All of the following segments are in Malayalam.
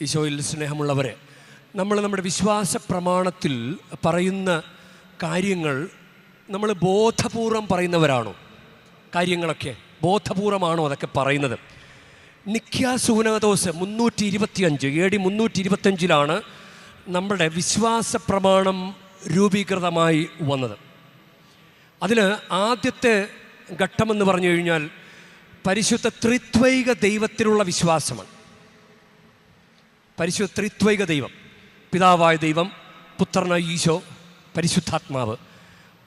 ഈശോയിൽ സ്നേഹമുള്ളവരെ നമ്മൾ നമ്മുടെ വിശ്വാസ പ്രമാണത്തിൽ പറയുന്ന കാര്യങ്ങൾ നമ്മൾ ബോധപൂർവം പറയുന്നവരാണോ? കാര്യങ്ങളൊക്കെ ബോധപൂർവമാണോ അതൊക്കെ പറയുന്നത്? നിഖ്യാസൂനകദോസ് മുന്നൂറ്റി ഇരുപത്തിയഞ്ച് എ ഡി മുന്നൂറ്റി ഇരുപത്തഞ്ചിലാണ് നമ്മുടെ വിശ്വാസ പ്രമാണം രൂപീകൃതമായി വന്നത്. അതിൽ ആദ്യത്തെ ഘട്ടമെന്ന് പറഞ്ഞു കഴിഞ്ഞാൽ പരിശുദ്ധ ത്രിത്വൈക ദൈവത്തിലുള്ള വിശ്വാസമാണ്. പരിശുദ്ധ ത്രിത്വൈക ദൈവം പിതാവായ ദൈവം പുത്രന ഈശോ പരിശുദ്ധാത്മാവ്.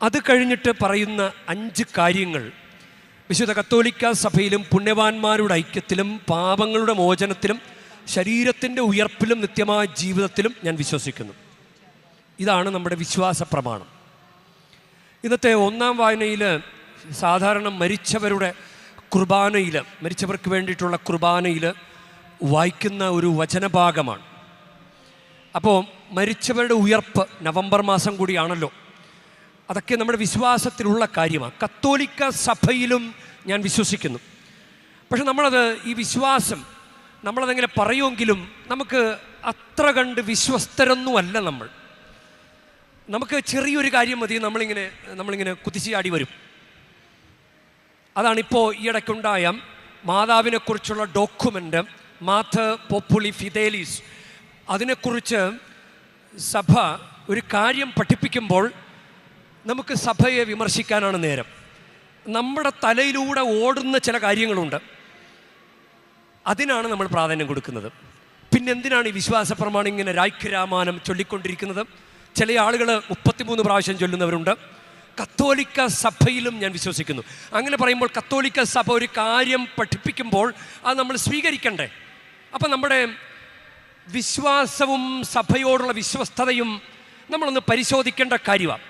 അത് കഴിഞ്ഞിട്ട് പറയുന്ന അഞ്ച് കാര്യങ്ങൾ വിശുദ്ധ കത്തോലിക്ക സഭയിലും പുണ്യവാന്മാരുടെ ഐക്യത്തിലും പാപങ്ങളുടെ മോചനത്തിലും ശരീരത്തിന്റെ ഉയർപ്പിലും നിത്യമായ ജീവിതത്തിലും ഞാൻ വിശ്വസിക്കുന്നു. ഇതാണ് നമ്മുടെ വിശ്വാസ പ്രമാണം. ഇന്നത്തെ ഒന്നാം വായനയിൽ സാധാരണ മരിച്ചവരുടെ കുർബാനയിൽ മരിച്ചവർക്ക് വേണ്ടിയിട്ടുള്ള കുർബാനയിൽ വായിക്കുന്ന ഒരു വചനഭാഗമാണ്. അപ്പോൾ മരിച്ചവരുടെ ഉയർപ്പ് നവംബർ മാസം കൂടിയാണല്ലോ. അതൊക്കെ നമ്മുടെ വിശ്വാസത്തിലുള്ള കാര്യമാണ്. കത്തോലിക്ക സഭയിലും ഞാൻ വിശ്വസിക്കുന്നു. പക്ഷെ നമ്മളത് ഈ വിശ്വാസം നമ്മളതെങ്ങനെ പറയുമെങ്കിലും നമുക്ക് അത്ര കണ്ട് വിശ്വസ്തരൊന്നുമല്ല നമ്മൾ. നമുക്ക് ചെറിയൊരു കാര്യം മതി നമ്മളിങ്ങനെ നമ്മളിങ്ങനെ കുതിച്ചാടി വരും. അതാണിപ്പോൾ ഈയിടയ്ക്കുണ്ടായ മാതാവിനെക്കുറിച്ചുള്ള ഡോക്യുമെന്റ് മാഥ പൊപ്പുളി ഫിദേലീസ് അതിനെക്കുറിച്ച് സഭ ഒരു കാര്യം പഠിപ്പിക്കുമ്പോൾ നമുക്ക് സഭയെ വിമർശിക്കാനാണ് നേരം. നമ്മുടെ തലയിലൂടെ ഓടുന്ന ചില കാര്യങ്ങളുണ്ട്. അതിനാണ് നമ്മൾ പ്രാധാന്യം കൊടുക്കുന്നത്. പിന്നെ എന്തിനാണ് ഈ വിശ്വാസ പ്രമാണം ഇങ്ങനെ രാഖ്യരാമാനം ചൊല്ലിക്കൊണ്ടിരിക്കുന്നത്? ചില ആളുകൾ മുപ്പത്തിമൂന്ന് പ്രാവശ്യം ചൊല്ലുന്നവരുണ്ട്. കത്തോലിക്ക സഭയിലും ഞാൻ വിശ്വസിക്കുന്നു. അങ്ങനെ പറയുമ്പോൾ കത്തോലിക്ക സഭ ഒരു കാര്യം പഠിപ്പിക്കുമ്പോൾ അത് നമ്മൾ സ്വീകരിക്കണ്ടേ? അപ്പം നമ്മുടെ വിശ്വാസവും സഭയോടുള്ള വിശ്വസ്തതയും നമ്മളൊന്ന് പരിശോധിക്കേണ്ട കാര്യമാണ്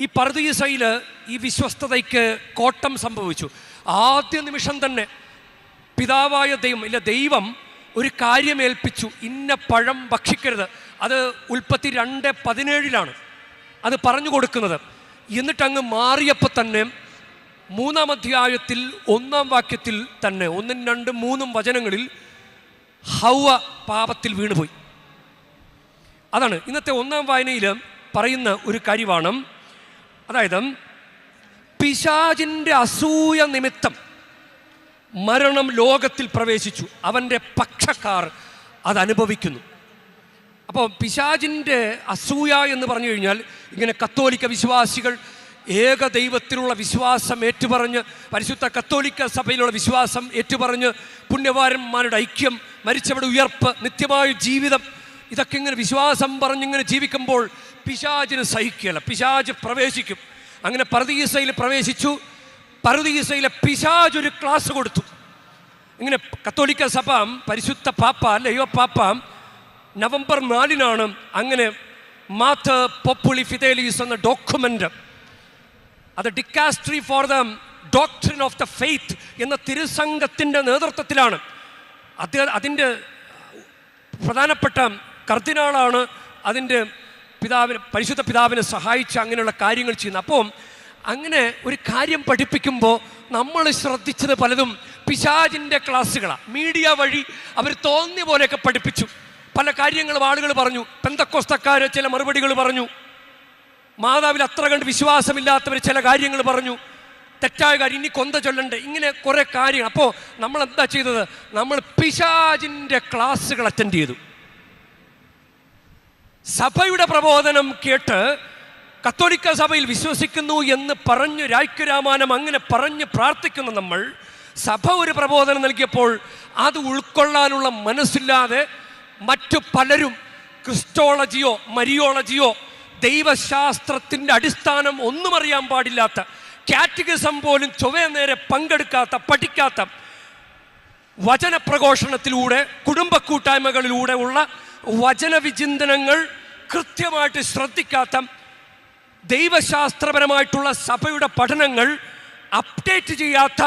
ഈ പർദീസയിൽ ഈ വിശ്വസ്തതയ്ക്ക് കോട്ടം സംഭവിച്ചു. ആദ്യ നിമിഷം തന്നെ പിതാവായ ദൈവം ഇല്ല ദൈവം ഒരു കാര്യം ഏൽപ്പിച്ചു ഇന്ന പഴം ഭക്ഷിക്കരുത്. അത് ഉൽപ്പത്തി രണ്ട് പതിനേഴിലാണ് അത് പറഞ്ഞു കൊടുക്കുന്നത്. എന്നിട്ടങ്ങ് മാറിയപ്പോൾ തന്നെ മൂന്നാം അധ്യായത്തിൽ ഒന്നാം വാക്യത്തിൽ തന്നെ ഒന്നും രണ്ടും മൂന്നും വചനങ്ങളിൽ ഹൗവ പാപത്തിൽ വീണുപോയി. അതാണ് ഇന്നത്തെ ഒന്നാം വായനയിൽ പറയുന്ന ഒരു കാര്യമാണ്. അതായത് പിശാജിന്റെ അസൂയ നിമിത്തം മരണം ലോകത്തിൽ പ്രവേശിച്ചു. അവന്റെ പക്ഷക്കാർ അതനുഭവിക്കുന്നു അപ്പോൾ പിശാജിന്റെ അസൂയ എന്ന് പറഞ്ഞു കഴിഞ്ഞാൽ ഇങ്ങനെ കത്തോലിക്ക വിശ്വാസികൾ ഏക ദൈവത്തിലുള്ള വിശ്വാസം ഏറ്റുപറഞ്ഞ് പരിശുദ്ധ കത്തോലിക്ക സഭയിലുള്ള വിശ്വാസം ഏറ്റുപറഞ്ഞ് പുണ്യവാരന്മാരുടെ ഐക്യം മരിച്ചവരുടെ ഉയർപ്പ് നിത്യമായ ജീവിതം ഇതൊക്കെ ഇങ്ങനെ വിശ്വാസം പറഞ്ഞിങ്ങനെ ജീവിക്കുമ്പോൾ പിശാചിന് സഹിക്കുകയില്ല. പിശാജ് പ്രവേശിക്കും. അങ്ങനെ പരദീസയിൽ പ്രവേശിച്ചു. പരദീസയിലെ പിശാജ് ഒരു ക്ലാസ് കൊടുത്തു. ഇങ്ങനെ കത്തോലിക്ക സഭ പരിശുദ്ധ പാപ്പ ലയോ പാപ്പ നവംബർ നാലിനാണ് അങ്ങനെ മാത്ത് പൊപ്പുളി ഫിദേലീസ് എന്ന ഡോക്യുമെന്റ് അത് dicastery for the doctrine of the faith എന്ന തിരുസംഘത്തിന്റെ നേതൃത്വത്തിലാണ്. അത് അതിന്റെ പ്രധാനപ്പെട്ട കർദിനാളാണ് അതിന്റെ പിതാവിനെ പരിശുദ്ധ പിതാവിനെ സഹായിച്ച് അങ്ങനെയുള്ള കാര്യങ്ങൾ ചെയ്യുന്നത്. അപ്പം അങ്ങനെ ഒരു കാര്യം പഠിപ്പിക്കുമ്പോൾ നമ്മൾ ശ്രദ്ധിച്ചത് പലതും പിശാജിന്റെ ക്ലാസ്സുകളാണ്. മീഡിയ വഴി അവർ തോന്നിയ പോലെയൊക്കെ പഠിപ്പിച്ചു. പല കാര്യങ്ങളും ആളുകൾ പറഞ്ഞു പെന്തക്കോസ്തക്കാർ ചില മറുപടികൾ പറഞ്ഞു മാതാവിൽ അത്ര കണ്ട് വിശ്വാസമില്ലാത്തവർ ചില കാര്യങ്ങൾ പറഞ്ഞു. തെറ്റായ കാര്യം ഇനി കൊന്ത ചൊല്ലണ്ട്? ഇങ്ങനെ കുറേ കാര്യങ്ങൾ. അപ്പോൾ നമ്മൾ എന്താ ചെയ്തത്? നമ്മൾ പിശാജിന്റെ ക്ലാസ്സുകൾ അറ്റൻഡ് ചെയ്തു. സഭയുടെ പ്രബോധനം കേട്ട് കത്തോലിക്ക സഭയിൽ വിശ്വസിക്കുന്നു എന്ന് പറഞ്ഞു രാജ്യരാമാനം അങ്ങനെ പറഞ്ഞ് പ്രാർത്ഥിക്കുന്ന നമ്മൾ. സഭ ഒരു പ്രബോധനം നൽകിയപ്പോൾ അത് ഉൾക്കൊള്ളാനുള്ള മനസ്സില്ലാതെ മറ്റു പലരും ക്രിസ്റ്റോളജിയോ മരിയോളജിയോ ദൈവശാസ്ത്രത്തിന്റെ അടിസ്ഥാനം ഒന്നും അറിയാൻ പാടില്ലാത്ത കാറ്റഗിസം പോലും ചൊവ്വേ നേരെ പങ്കെടുക്കാത്ത പഠിക്കാത്ത വചനപ്രഘോഷണത്തിലൂടെ കുടുംബ കൂട്ടായ്മകളിലൂടെ ഉള്ള വചനവിചിന്തനങ്ങൾ കൃത്യമായിട്ട് ശ്രദ്ധിക്കാത്ത ദൈവശാസ്ത്രപരമായിട്ടുള്ള സഭയുടെ പഠനങ്ങൾ അപ്ഡേറ്റ് ചെയ്യാത്ത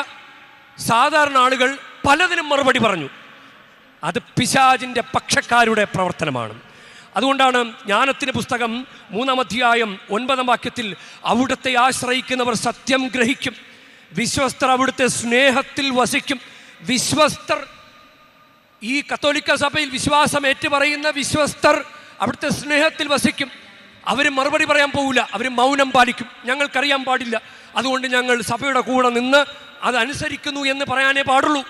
സാധാരണ ആളുകൾ പലതിനും മറുപടി പറഞ്ഞു. അത് പിശാജിന്റെ പക്ഷക്കാരുടെ പ്രവർത്തനമാണ്. അതുകൊണ്ടാണ് ജ്ഞാനത്തിന്റെ പുസ്തകം മൂന്നാം അധ്യായം ഒൻപതാം വാക്യത്തിൽ അവിടുത്തെ ആശ്രയിക്കുന്നവർ സത്യം ഗ്രഹിക്കും. വിശ്വസ്തർ അവിടുത്തെ സ്നേഹത്തിൽ വസിക്കും. വിശ്വസ്തർ ഈ കത്തോലിക്ക സഭയിൽ വിശ്വാസം ഏറ്റുപറയുന്ന വിശ്വസ്തർ അവിടുത്തെ സ്നേഹത്തിൽ വസിക്കും. അവർ മറുപടി പറയാൻ പോവില്ല അവർ മൗനം പാലിക്കും. ഞങ്ങൾക്കറിയാൻ പാടില്ല. അതുകൊണ്ട് ഞങ്ങൾ സഭയുടെ കൂടെ നിന്ന് അതനുസരിക്കുന്നു എന്ന് പറയാനേ പാടുള്ളൂ.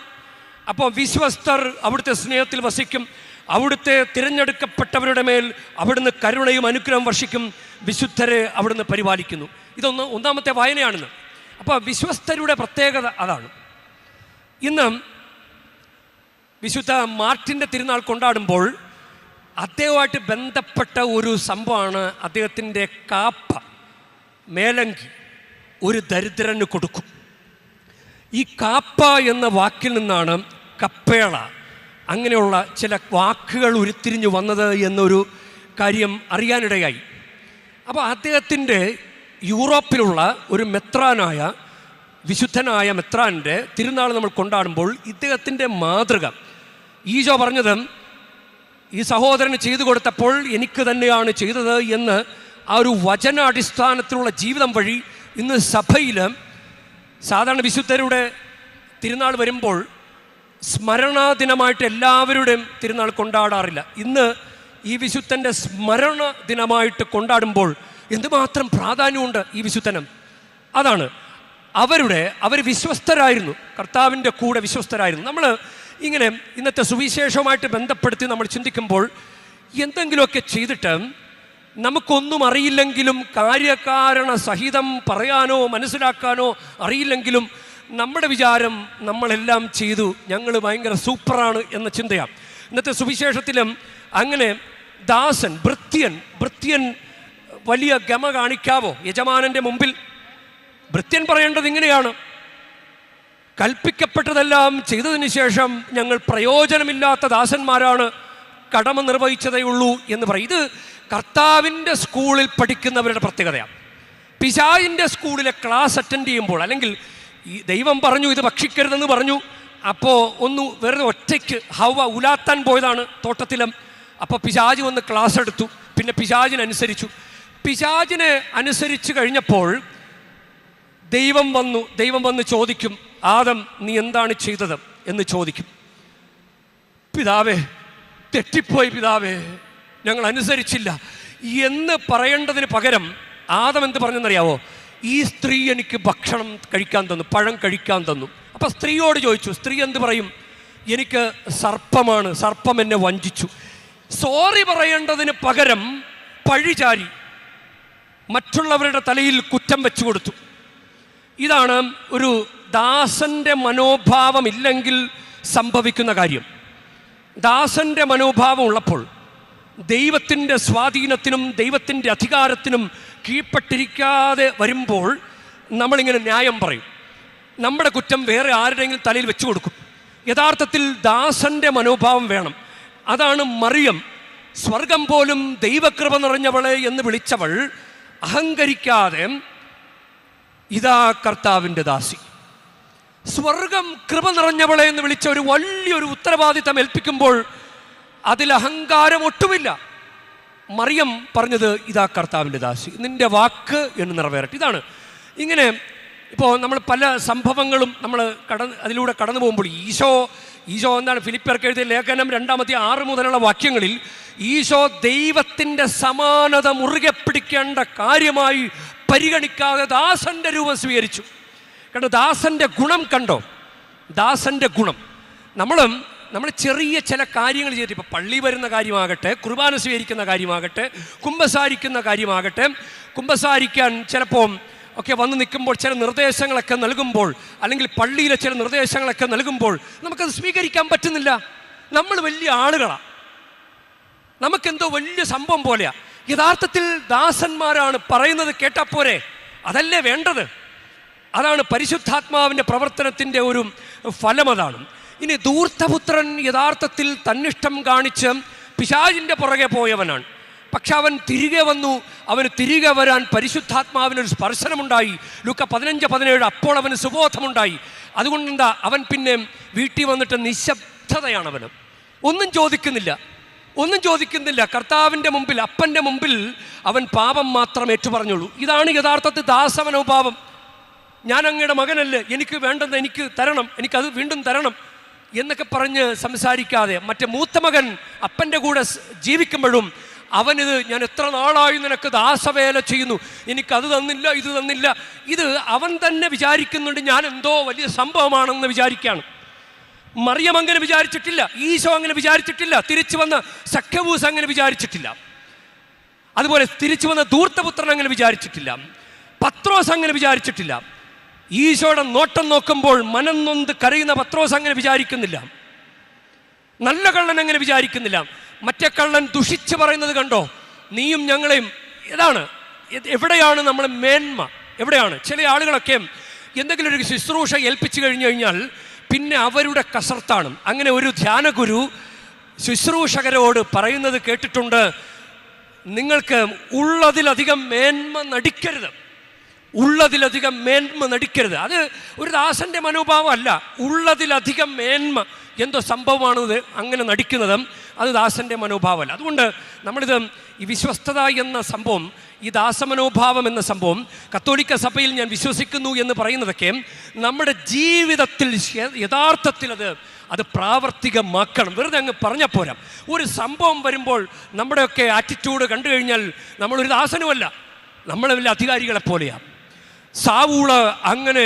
അപ്പോൾ വിശ്വസ്തർ അവിടുത്തെ സ്നേഹത്തിൽ വസിക്കും. അവിടുത്തെ തിരഞ്ഞെടുക്കപ്പെട്ടവരുടെ മേൽ അവിടുന്ന് കരുണയും അനുഗ്രഹം വർഷിക്കും. വിശുദ്ധരെ അവിടുന്ന് പരിപാലിക്കുന്നു. ഇതൊന്ന് ഒന്നാമത്തെ വായനയാണെന്ന് അപ്പോൾ വിശ്വസ്തരുടെ പ്രത്യേകത അതാണ്. ഇന്ന് വിശുദ്ധ മാർട്ടിന്റെ തിരുനാൾ കൊണ്ടാടുമ്പോൾ അദ്ദേഹവുമായിട്ട് ബന്ധപ്പെട്ട ഒരു സംഭവമാണ് അദ്ദേഹത്തിന്റെ കാപ്പ മേലങ്കി ഒരു ദരിദ്രന് കൊടുക്കും. ഈ കാപ്പ എന്ന വാക്കിൽ നിന്നാണ് കപ്പേള. അങ്ങനെയുള്ള ചില വാക്കുകൾ ഉരുത്തിരിഞ്ഞു വന്നത് എന്നൊരു കാര്യം അറിയാനിടയായി. അപ്പോൾ അദ്ദേഹത്തിന്റെ യൂറോപ്പിലുള്ള ഒരു മെത്രാനായ വിശുദ്ധനായ മെത്രാന്റെ തിരുനാൾ നമ്മൾ കൊണ്ടാടുമ്പോൾ ഇദ്ദേഹത്തിന്റെ മാതൃക. ഈശോ പറഞ്ഞത് ഈ സഹോദരന് ചെയ്തു കൊടുത്തപ്പോൾ എനിക്ക് തന്നെയാണ് ചെയ്തത് എന്ന് ആ ഒരു വചനാടിസ്ഥാനത്തിലുള്ള ജീവിതം വഴി ഇന്ന് സഭയിൽ സാധാരണ വിശുദ്ധരുടെ തിരുനാൾ വരുമ്പോൾ സ്മരണാ ദിനമായിട്ട് എല്ലാവരുടെയും തിരുനാൾ കൊണ്ടാടാറില്ല. ഇന്ന് ഈ വിശുദ്ധന്റെ സ്മരണ ദിനമായിട്ട് കൊണ്ടാടുമ്പോൾ എന്തുമാത്രം പ്രാധാന്യമുണ്ട് ഈ വിശുദ്ധനം? അതാണ്. അവരുടെ അവർ വിശ്വസ്തരായിരുന്നു. കർത്താവിന്റെ കൂടെ വിശ്വസ്തരായിരുന്നു. നമ്മൾ ഇങ്ങനെ ഇന്നത്തെ സുവിശേഷവുമായിട്ട് ബന്ധപ്പെടുത്തി നമ്മൾ ചിന്തിക്കുമ്പോൾ എന്തെങ്കിലുമൊക്കെ ചെയ്തിട്ട് നമുക്കൊന്നും അറിയില്ലെങ്കിലും കാര്യകാരണ സഹിതം പറയാനോ മനസ്സിലാക്കാനോ അറിയില്ലെങ്കിലും നമ്മുടെ വിചാരം നമ്മളെല്ലാം ചെയ്തു. ഞങ്ങൾ ഭയങ്കര സൂപ്പറാണ് എന്ന ചിന്തയാണ്. ഇന്നത്തെ സുവിശേഷത്തിലും അങ്ങനെ ദാസൻ ഭൃത്യൻ ഭൃത്യൻ വലിയ ഗമ കാണിക്കാവോ? യജമാനന്റെ മുമ്പിൽ ഭൃത്യൻ പറയേണ്ടത് ഇങ്ങനെയാണ്. കൽപ്പിക്കപ്പെട്ടതെല്ലാം ചെയ്തതിന് ശേഷം ഞങ്ങൾ പ്രയോജനമില്ലാത്ത ദാസന്മാരാണ്. കടമ നിർവഹിച്ചതേ ഉള്ളൂ എന്ന് പറയും. ഇത് കർത്താവിന്റെ സ്കൂളിൽ പഠിക്കുന്നവരുടെ പ്രത്യേകതയാണ്. പിശായിന്റെ സ്കൂളിലെ ക്ലാസ് അറ്റൻഡ് ചെയ്യുമ്പോൾ അല്ലെങ്കിൽ ഈ ദൈവം പറഞ്ഞു ഇത് ഭക്ഷിക്കരുതെന്ന് പറഞ്ഞു. അപ്പോൾ ഒന്ന് വെറുതെ ഒറ്റയ്ക്ക് ഹവ ഉലാത്താൻ പോയതാണ് തോട്ടത്തിലം. അപ്പോൾ പിശാജ് വന്ന് ക്ലാസ് എടുത്തു. പിന്നെ പിശാജിനനുസരിച്ചു പിശാജിനെ അനുസരിച്ച് കഴിഞ്ഞപ്പോൾ ദൈവം വന്നു ദൈവം വന്ന് ചോദിക്കും ആദം നീ എന്താണ് ചെയ്തത്? എന്ന് ചോദിക്കും. പിതാവേ തെറ്റിപ്പോയി പിതാവേ ഞങ്ങൾ അനുസരിച്ചില്ല. എന്ന് പറയേണ്ടതിന് പകരം ആദം എന്ത് പറഞ്ഞെന്നറിയാവോ? ഈ സ്ത്രീ എനിക്ക് ഭക്ഷണം കഴിക്കാൻ തന്നു പഴം കഴിക്കാൻ തന്നു. അപ്പം സ്ത്രീയോട് ചോദിച്ചു സ്ത്രീ എന്ത് പറയും? എനിക്ക് സർപ്പമാണ് സർപ്പം എന്നെ വഞ്ചിച്ചു. സോറി പറയേണ്ടതിന് പകരം പഴിചാരി മറ്റുള്ളവരുടെ തലയിൽ കുറ്റം വെച്ചു കൊടുത്തു. ഇതാണ് ഒരു ദാസന്റെ മനോഭാവം ഇല്ലെങ്കിൽ സംഭവിക്കുന്ന കാര്യം. ദാസന്റെ മനോഭാവം ഉള്ളപ്പോൾ ദൈവത്തിന്റെ സ്വാധീനത്തിനും ദൈവത്തിന്റെ അധികാരത്തിനും കീഴ്പ്പെട്ടിരിക്കാതെ വരുമ്പോൾ നമ്മളിങ്ങനെ ന്യായം പറയും. നമ്മുടെ കുറ്റം വേറെ ആരുടെയെങ്കിലും തലയിൽ വെച്ചു കൊടുക്കും. യഥാർത്ഥത്തിൽ ദാസന്റെ മനോഭാവം വേണം. അതാണ് മറിയം. സ്വർഗം പോലും ദൈവകൃപ നിറഞ്ഞവളെ എന്ന് വിളിച്ചവൾ അഹങ്കരിക്കാതെ ഇതാ കർത്താവിന്റെ ദാസി. സ്വർഗം കൃപ നിറഞ്ഞവളെ എന്ന് വിളിച്ച ഒരു വലിയൊരു ഉത്തരവാദിത്തം ഏൽപ്പിക്കുമ്പോൾ അതിൽ അഹങ്കാരം ഒട്ടുമില്ല. മറിയം പറഞ്ഞത് ഇതാ കർത്താവിന്റെ ദാസി. നിന്റെ വാക്ക് എന്ന് നിറവേറട്ടെ. ഇതാണ്. ഇങ്ങനെ ഇപ്പോൾ നമ്മൾ പല സംഭവങ്ങളും നമ്മൾ കടന്ന് അതിലൂടെ കടന്നു പോകുമ്പോൾ ഈശോ ഈശോ എന്താണ് ഫിലിപ്പർക്ക് എഴുതിയ ലേഖനം രണ്ടാമത്തെ ആറ് മുതലുള്ള വാക്യങ്ങളിൽ ഈശോ ദൈവത്തിന്റെ സമാനത മുറുകെ പിടിക്കേണ്ട കാര്യമായി പരിഗണിക്കാതെ ദാസന്റെ രൂപം സ്വീകരിച്ചു. കണ്ടോ? ദാസന്റെ ഗുണം കണ്ടോ? ദാസന്റെ ഗുണം. നമ്മളും നമ്മൾ ചെറിയ ചില കാര്യങ്ങൾ ചെയ്തിട്ട് ഇപ്പോൾ പള്ളി വരുന്ന കാര്യമാകട്ടെ കുർബാന സ്വീകരിക്കുന്ന കാര്യമാകട്ടെ കുംഭസാരിക്കുന്ന കാര്യമാകട്ടെ കുംഭസാരിക്കാൻ ചിലപ്പോൾ ഒക്കെ വന്ന് നിൽക്കുമ്പോൾ ചില നിർദ്ദേശങ്ങളൊക്കെ നൽകുമ്പോൾ അല്ലെങ്കിൽ പള്ളിയിലെ ചില നിർദ്ദേശങ്ങളൊക്കെ നൽകുമ്പോൾ നമുക്കത് സ്വീകരിക്കാൻ പറ്റുന്നില്ല. നമ്മൾ വലിയ ആളുകളാണ് നമുക്കെന്തോ വലിയ സംഭവം പോലെയാണ് യഥാർത്ഥത്തിൽ ദാസന്മാരാണ് പറയുന്നത് കേട്ടാൽ പോരെ. അതല്ലേ വേണ്ടത്? അതാണ് പരിശുദ്ധാത്മാവിന്റെ പ്രവർത്തനത്തിന്റെ ഒരു ഫലം അതാണ്. ഇനി ധൂർത്തപുത്രൻ യഥാർത്ഥത്തിൽ തന്നിഷ്ടം കാണിച്ച് പിശാജിന്റെ പുറകെ പോയവനാണ്. പക്ഷെ അവൻ തിരികെ വന്നു അവന് തിരികെ വരാൻ പരിശുദ്ധാത്മാവിനൊരു സ്പർശനമുണ്ടായി. ലുക്ക പതിനഞ്ച് പതിനേഴ് അപ്പോൾ അവന് സുബോധമുണ്ടായി. അതുകൊണ്ട് എന്താ അവൻ പിന്നെ വീട്ടിൽ വന്നിട്ട് നിശബ്ദതയാണ് അവന് ഒന്നും ചോദിക്കുന്നില്ല ഒന്നും ചോദിക്കുന്നില്ല. കർത്താവിന്റെ മുമ്പിൽ അപ്പന്റെ മുമ്പിൽ അവൻ പാപം മാത്രം ഏറ്റുപറഞ്ഞുള്ളൂ ഇതാണ് യഥാർത്ഥത്തിൽ പാപം. ഞാൻ അങ്ങയുടെ മകനല്ലേ എനിക്ക് വേണ്ടത് എനിക്ക് തരണം എനിക്കത് വീണ്ടും തരണം. എന്നൊക്കെ പറഞ്ഞ് സംസാരിക്കാതെ മറ്റേ മൂത്ത മകൻ അപ്പന്റെ കൂടെ ജീവിക്കുമ്പോഴും അവനിത് ഞാൻ എത്ര നാളായി നിനക്ക് ദാസവേല ചെയ്യുന്നു. എനിക്കത് തന്നില്ല ഇത് തന്നില്ല. ഇത് അവൻ തന്നെ വിചാരിക്കുന്നുണ്ട് ഞാൻ എന്തോ വലിയ സംഭവമാണെന്ന് വിചാരിക്കുകയാണ് മറിയം അങ്ങനെ വിചാരിച്ചിട്ടില്ല ഈശോ അങ്ങനെ വിചാരിച്ചിട്ടില്ല തിരിച്ചു വന്ന സഖ്യബൂസ് അങ്ങനെ വിചാരിച്ചിട്ടില്ല. അതുപോലെ തിരിച്ചു വന്ന ധൂർത്തപുത്രൻ അങ്ങനെ വിചാരിച്ചിട്ടില്ല. പത്രോസ് അങ്ങനെ വിചാരിച്ചിട്ടില്ല. ഈശോയുടെ നോട്ടം നോക്കുമ്പോൾ മനം നൊന്ത് കരയുന്ന പത്രോസ് അങ്ങനെ വിചാരിക്കുന്നില്ല. നല്ല കള്ളൻ അങ്ങനെ വിചാരിക്കുന്നില്ല. മറ്റേ കള്ളൻ ദുഷിച്ച് പറയുന്നത് കണ്ടോ? നീയും ഞങ്ങളെയും ഇതാണ് എവിടെയാണ് നമ്മൾ മേന്മ? എവിടെയാണ്? ചില ആളുകളൊക്കെ എന്തെങ്കിലും ഒരു ശുശ്രൂഷ ഏൽപ്പിച്ചു കഴിഞ്ഞു കഴിഞ്ഞാൽ പിന്നെ അവരുടെ കസർത്താണ്. അങ്ങനെ ഒരു ധ്യാനഗുരു ശുശ്രൂഷകരോട് പറയുന്നത് കേട്ടിട്ടുണ്ട് നിങ്ങൾക്ക് ഉള്ളതിലധികം മേന്മ നടിക്കരുത്. ഉള്ളതിലധികം മേന്മ നടിക്കരുത്. അത് ഒരു ദാസന്റെ മനോഭാവമല്ല. ഉള്ളതിലധികം മേന്മ എന്തോ സംഭവമാണത് അങ്ങനെ നടിക്കുന്നത് അത് ദാസന്റെ മനോഭാവമല്ല. അതുകൊണ്ട് നമ്മളിത് ഈ വിശ്വസ്തത എന്ന സംഭവം ഈ ദാസമനോഭാവം എന്ന സംഭവം കത്തോലിക്ക സഭയിൽ ഞാൻ വിശ്വസിക്കുന്നു എന്ന് പറയുന്നതൊക്കെ നമ്മുടെ ജീവിതത്തിൽ യഥാർത്ഥത്തിൽ അത് അത് പ്രാവർത്തികമാക്കണം. വെറുതെ അങ്ങ് പറഞ്ഞാൽ പോരാ. ഒരു സംഭവം വരുമ്പോൾ നമ്മുടെയൊക്കെ ആറ്റിറ്റ്യൂഡ് കണ്ടു കഴിഞ്ഞാൽ നമ്മളൊരു ദാസനുമല്ല. നമ്മളെ വലിയ അധികാരികളെ പോലെയാണ് സാവൂൾ അങ്ങനെ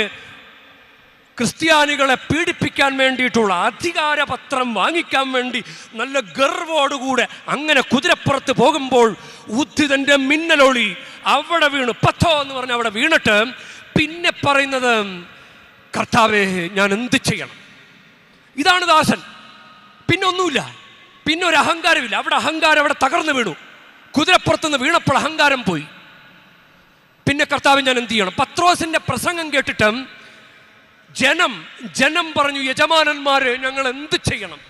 ക്രിസ്ത്യാനികളെ പീഡിപ്പിക്കാൻ വേണ്ടിയിട്ടുള്ള അധികാരപത്രം വാങ്ങിക്കാൻ വേണ്ടി നല്ല ഗർവോടുകൂടെ അങ്ങനെ കുതിരപ്പുറത്ത് പോകുമ്പോൾ ഉദ്ധിതന്റെ മിന്നലൊളി അവിടെ വീണു. പത്തോ എന്ന് പറഞ്ഞ് അവിടെ വീണിട്ട് പിന്നെ പറയുന്നത് കർത്താവേ ഞാൻ എന്ത് ചെയ്യണം? ഇതാണ് ദാസൻ. പിന്നെ ഒന്നുമില്ല. പിന്നെ ഒരു അഹങ്കാരമില്ല. അവിടെ അഹങ്കാരം അവിടെ തകർന്നു വീണു. കുതിരപ്പുറത്തുനിന്ന് വീണപ്പോൾ അഹങ്കാരം പോയി. പിന്നെ കർത്താവ് ഞാൻ എന്ത് ചെയ്യണം? പത്രോസിന്റെ പ്രസംഗം കേട്ടിട്ട് ജനം ജനം പറഞ്ഞു യജമാനന്മാര് ഞങ്ങൾ എന്ത് ചെയ്യണം?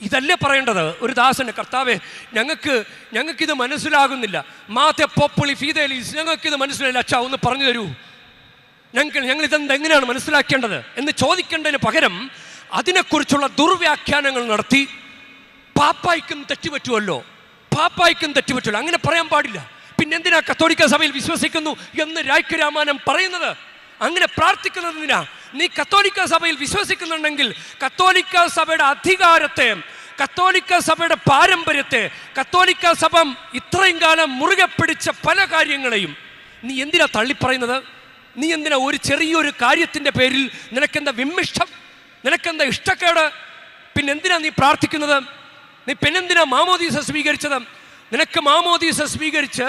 ഇതല്ലേ പറയേണ്ടത്? ഒരു ദാസന് കർത്താവെ ഞങ്ങൾക്ക് ഞങ്ങൾക്കിത് മനസ്സിലാകുന്നില്ല. മാത്തെ പോപ്പുളി ഫീതേലീസ് ഞങ്ങൾക്കിത് മനസ്സിലായില്ല. അച്ഛാ ഒന്ന് പറഞ്ഞു തരൂ. ഞങ്ങൾക്ക് ഞങ്ങൾ ഇതെന്ത് എങ്ങനെയാണ് മനസ്സിലാക്കേണ്ടത്? എന്ന് ചോദിക്കേണ്ടതിന് പകരം അതിനെക്കുറിച്ചുള്ള ദുർവ്യാഖ്യാനങ്ങൾ നടത്തി പാപ്പായ്ക്കും തെറ്റുപറ്റുമല്ലോ. പാപ്പായ്ക്കും തെറ്റുപറ്റുമല്ലോ അങ്ങനെ പറയാൻ പാടില്ല. പിന്നെ എന്തിനാ കത്തോലിക്ക സഭയിൽ വിശ്വസിക്കുന്നു എന്ന് രായ്ക്ക് രാമാനം പറയുന്നത്? അങ്ങനെ പ്രാർത്ഥിക്കുന്നത് എന്തിനാ നീ കത്തോലിക്ക സഭയിൽ വിശ്വസിക്കുന്നുണ്ടെങ്കിൽ കത്തോലിക്ക സഭയുടെ അധികാരത്തെ കത്തോലിക്ക സഭയുടെ പാരമ്പര്യത്തെ കത്തോലിക്ക സഭ ഇത്രയും കാലം മുറുകെ പിടിച്ച പല കാര്യങ്ങളെയും നീ എന്തിനാ തള്ളിപ്പറയുന്നത്? നീ എന്തിനാ ഒരു ചെറിയൊരു കാര്യത്തിന്റെ പേരിൽ നിനക്കെന്താ വിമ്മിഷ്ടം? നിനക്കെന്താ ഇഷ്ടക്കേട്? പിന്നെന്തിനാ നീ പ്രാർത്ഥിക്കുന്നത്? നീ പിന്നെന്തിനാ മാമോദീസ സ്വീകരിച്ചത്? നിനക്ക് മാമോദീസ സ്വീകരിച്ച്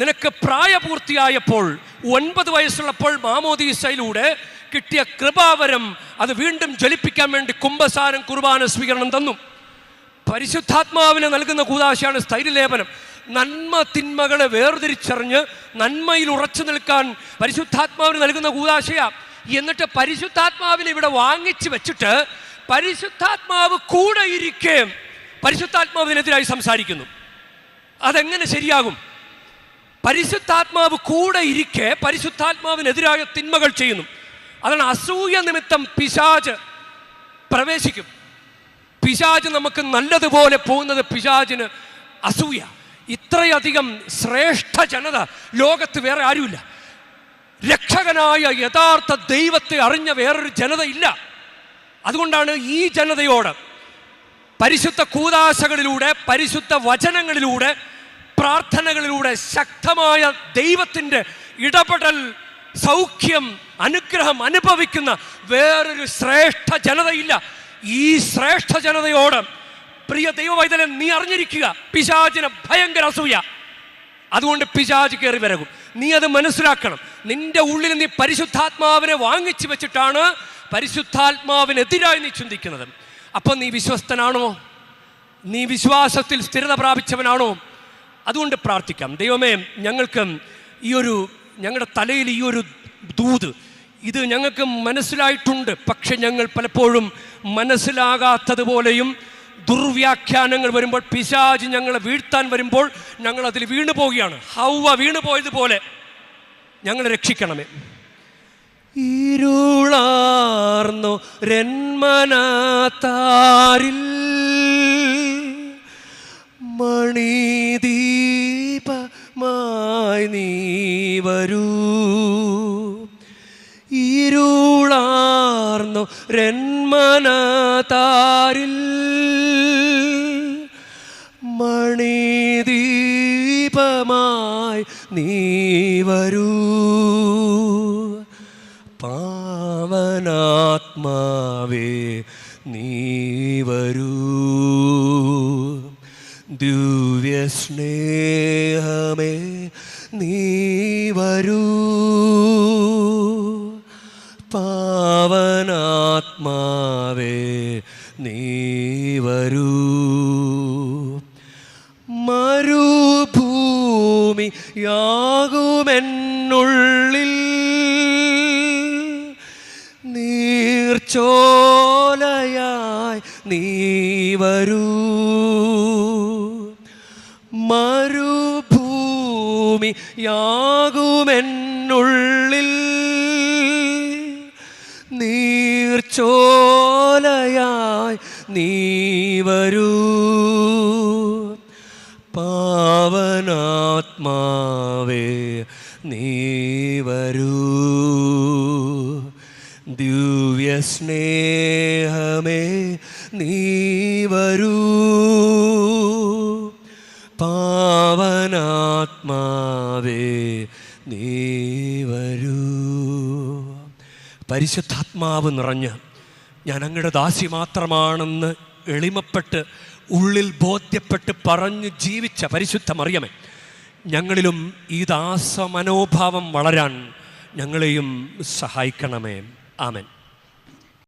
നിനക്ക് പ്രായപൂർത്തിയായപ്പോൾ ഒൻപത് വയസ്സുള്ളപ്പോൾ മാമോദീസയിലൂടെ കിട്ടിയ കൃപാവരം അത് വീണ്ടും ജ്വലിപ്പിക്കാൻ വേണ്ടി കുംഭസാരം കുർബാന സ്വീകരണം തന്നു. പരിശുദ്ധാത്മാവിന് നൽകുന്ന കൂതാശയാണ് സ്ഥൈര്യലേപനം നന്മ തിന്മകളെ വേർതിരിച്ചറിഞ്ഞ് നന്മയിൽ ഉറച്ചു നിൽക്കാൻ പരിശുദ്ധാത്മാവിന് നൽകുന്ന കൂതാശയാ. എന്നിട്ട് പരിശുദ്ധാത്മാവിനെ ഇവിടെ വാങ്ങിച്ചു വെച്ചിട്ട് പരിശുദ്ധാത്മാവ് കൂടെ ഇരിക്കേം പരിശുദ്ധാത്മാവിനെതിരായി സംസാരിക്കുന്നു. അതെങ്ങനെ ശരിയാകും? പരിശുദ്ധാത്മാവ് കൂടെ ഇരിക്കെ പരിശുദ്ധാത്മാവിനെതിരായ തിന്മകൾ ചെയ്യുന്നു. അതാണ് അസൂയ നിമിത്തം പിശാജ് പ്രവേശിക്കും. പിശാജ് നമുക്ക് നല്ലതുപോലെ പോകുന്നത് പിശാജിന് അസൂയ. ഇത്രയധികം ശ്രേഷ്ഠ ജനത ലോകത്ത് വേറെ ആരുമില്ല. രക്ഷകനായ യഥാർത്ഥ ദൈവത്തെ അറിഞ്ഞ വേറൊരു ജനതയില്ല. അതുകൊണ്ടാണ് ഈ ജനതയോട് പരിശുദ്ധ കൂതാശകളിലൂടെ പരിശുദ്ധ വചനങ്ങളിലൂടെ പ്രാർത്ഥനകളിലൂടെ ശക്തമായ ദൈവത്തിന്റെ ഇടപെടൽ സൗഖ്യം അനുഗ്രഹം അനുഭവിക്കുന്ന വേറൊരു ശ്രേഷ്ഠ ജനതയില്ല. ഈ ശ്രേഷ്ഠ ജനതയോട് പ്രിയ ദൈവവൈതലെ നീ അറിഞ്ഞിരിക്കുക പിശാചിന് ഭയങ്കര അസൂയ. അതുകൊണ്ട് പിശാജ് കയറി വരകും. നീ അത് മനസ്സിലാക്കണം. നിന്റെ ഉള്ളിൽ നീ പരിശുദ്ധാത്മാവിനെ വാങ്ങിച്ചു വെച്ചിട്ടാണ് പരിശുദ്ധാത്മാവിനെതിരായി നീ ചിന്തിക്കുന്നത്. അപ്പം നീ വിശ്വസ്തനാണോ? നീ വിശ്വാസത്തിൽ സ്ഥിരത പ്രാപിച്ചവനാണോ? അതുകൊണ്ട് പ്രാർത്ഥിക്കാം. ദൈവമേ ഞങ്ങൾക്ക് ഈ ഒരു ഞങ്ങളുടെ തലയിൽ ഈ ഒരു ദൂത് ഇത് ഞങ്ങൾക്ക് മനസ്സിലായിട്ടുണ്ട്. പക്ഷെ ഞങ്ങൾ പലപ്പോഴും മനസ്സിലാകാത്തതുപോലെയും ദുർവ്യാഖ്യാനങ്ങൾ വരുമ്പോൾ പിശാജ് ഞങ്ങളെ വീഴ്ത്താൻ വരുമ്പോൾ ഞങ്ങൾ അതിൽ വീണു പോവുകയാണ് ഹൗവ വീണു പോയതുപോലെ ഞങ്ങളെ രക്ഷിക്കണമേ. ഇരുളാർന്നു രന്മനാത്താരിൽ. മണിദീപമായി നീ വരൂ. ഇരുളാർന്നു രന്മനാത്താരിൽ. മണിദീപമായി നീ വരൂ. ദിവ്യസ്നേഹമേ നീ വരൂ. പാവനാത്മാവേ നീ വരൂ. മരുഭൂമി യാകുമെന്നുള്ളിൽ നീർച്ചോലയായി നീ വരൂ. മരുഭൂമി യാകുമെന്നുള്ളിൽ നീർച്ചോലയായി നീ വരൂ. പാവനാത്മാവേ നീ വരൂ. ദിവ്യസ്നേഹമേ നീ വരൂ. പാവനാത്മാവേ നീ വരൂ. പരിശുദ്ധാത്മാവ് നിറഞ്ഞ് ഞാൻ അങ്ങയുടെ ദാസി മാത്രമാണെന്ന് എളിമപ്പെട്ട് ഉള്ളിൽ ബോധ്യപ്പെട്ട് പറഞ്ഞ് ജീവിച്ച പരിശുദ്ധ മറിയമേ ഞങ്ങളിലും ഈ ദാസമനോഭാവം വളരാൻ ഞങ്ങളെയും സഹായിക്കണമേ. ആമൻ.